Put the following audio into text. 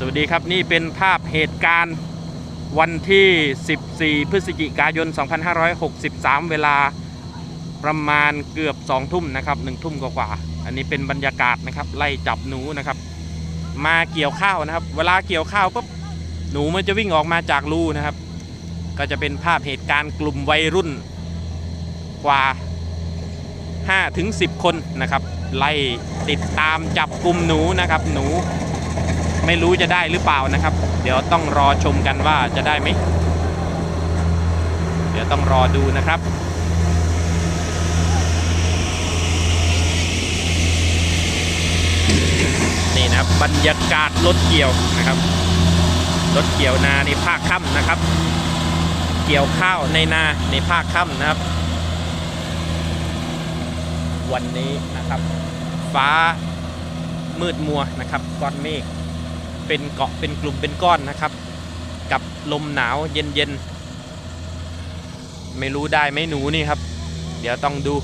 สวัสดีครับนี่เป็นภาพเหตุการณ์วันที่ 14 พฤศจิกายน 2563 เวลาประมาณเกือบ 2 ทุ่มนะครับ1ทุ่มกว่าๆอันนี้เป็นบรรยากาศนะครับไล่จับหนูนะครับ มาเกี่ยวข้าวนะครับ เวลาเกี่ยวข้าวปุ๊บหนูมันจะวิ่งออกมาจากรูนะครับ ก็จะเป็นภาพเหตุการณ์กลุ่มวัยรุ่นกว่า5ถึง10 คนนะครับ ไล่ติดตามจับกลุ่มหนูนะครับ หนู ไม่รู้จะได้หรือเปล่านะครับ เดี๋ยวต้องรอชมกันว่าจะได้ไหมเดี๋ยวต้องรอดูนะครับนี่นะครับบรรยากาศรถเกี่ยวนะครับรถเกี่ยวนาในภาคค่ำนะครับ เกี่ยวข้าวในนาในภาคค่ำนะครับ วันนี้นะครับ ฟ้ามืดมัวนะครับก้อนเมฆ เป็นเกาะเป็นกลุ่มเป็นก้อนนะครับ กับลมหนาวเย็นๆไม่รู้ได้ไหมหนูนี่ครับ เดี๋ยวต้องดู